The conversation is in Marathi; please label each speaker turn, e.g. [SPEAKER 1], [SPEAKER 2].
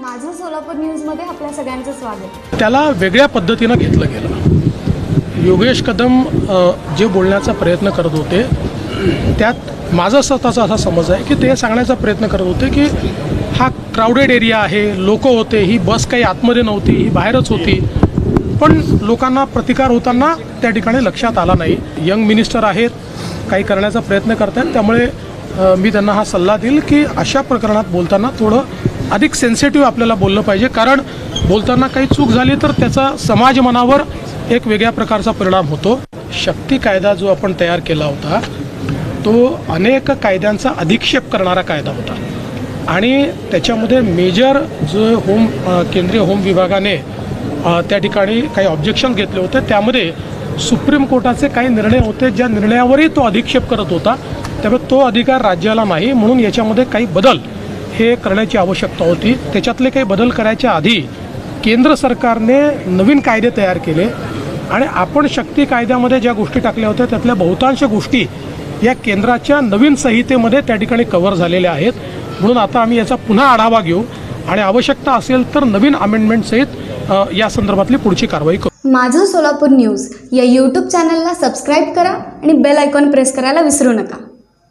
[SPEAKER 1] माझं सोलापूर न्यूजमध्ये आपल्या सगळ्यांचं स्वागत.
[SPEAKER 2] त्याला वेगळ्या पद्धतीनं घेतलं गेलं. योगेश कदम जे बोलण्याचा प्रयत्न करत होते त्यात माझा स्वतःचा असा समज आहे की ते सांगण्याचा प्रयत्न करत होते की हा क्राऊडेड एरिया आहे लोक होते ही बस काही आतमध्ये नव्हती ही बाहेरच होती. पण लोकांना प्रतिकार होताना त्या ठिकाणी लक्षात आला नाही. यंग मिनिस्टर आहेत काही करण्याचा प्रयत्न करत आहेत त्यामुळे मी त्यांना हा सल्ला देईल की अशा प्रकरणात बोलताना थोडं अधिक सेन्सिटिव्ह आपल्याला बोललं पाहिजे. कारण बोलताना काही चूक झाली तर त्याचा समाज मनावर एक वेगळ्या प्रकारचा परिणाम होतो. शक्ती कायदा जो आपण तयार केला होता तो अनेक कायद्यांचा अधिक्षेप करणारा कायदा होता. आणि त्याच्यामध्ये मेजर जो होम केंद्रीय होम विभागाने त्या ठिकाणी काही ऑब्जेक्शन घेतले होते. त्यामध्ये सुप्रीम कोर्टाचे काही निर्णय होते. ज्या निर्णयावरही तो अधिक्षेप करत होता. त्यामुळे तो अधिकार राज्याला नाही. म्हणून याच्यामध्ये काही बदल हे करण्याची आवश्यकता होती. त्याच्यातले काही बदल करायच्या आधी केंद्र सरकारने नवीन कायदे तयार केले आणि आपण शक्ती कायद्यामध्ये ज्या गोष्टी टाकल्या होत्या त्यातल्या बहुतांश गोष्टी या केंद्राच्या नवीन संहितेमध्ये त्या ठिकाणी कव्हर झालेल्या आहेत. म्हणून आता आम्ही याचा पुन्हा आढावा घेऊ आणि आवश्यकता असेल तर नवीन अमेंडमेंटसहित सहित या संदर्भातली पुढची कारवाई करू.
[SPEAKER 1] माझं सोलापूर न्यूज या यूट्यूब चॅनलला सबस्क्राईब करा आणि बेल आयकॉन प्रेस करायला विसरू नका.